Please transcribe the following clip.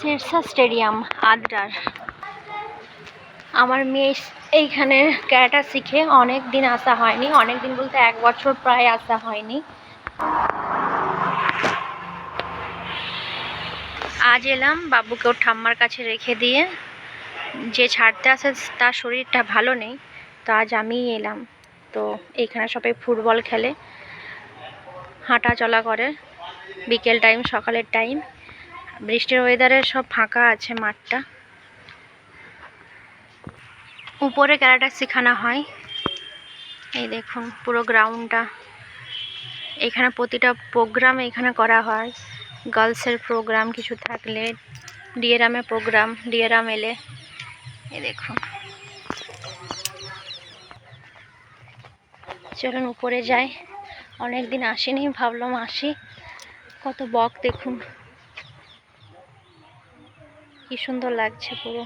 Shershaah stadium, আদ্রার। আমার মেয়ে এইখানে ক্যারাটা শিখে অনেক দিন আসা হয়নি, অনেক দিন বলতে এক বছর প্রায় আসা হয়নি। আজ এলাম বাবুকে ওর ঠাম্মার কাছে রেখে দিয়ে। যে ছাড়তে আসে তার শরীরটা ভালো নেই, তো আজ আমিই এলাম। তো এইখানে সবাই ফুটবল খেলে হাঁটা চলা করে। বিকেল টাইম, সকালের টাইম। বৃষ্টির ওয়েদারে সব ফাঁকা আছে মাঠটা। উপরে ক্যারাটা শেখানো হয়। এই দেখুন, পুরো গ্রাউন্ডটা এখানে প্রতিটা প্রোগ্রাম এখানে করা হয়। গার্লসের প্রোগ্রাম কিছু থাকলে ডিএরামে প্রোগ্রাম ডিএরাম এলে। এই দেখুন। চলুন উপরে যাই। অনেক দিন আসিনি, ভাবলাম আসি। কত বক দেখুন। কি সুন্দর লাগছে পুরো।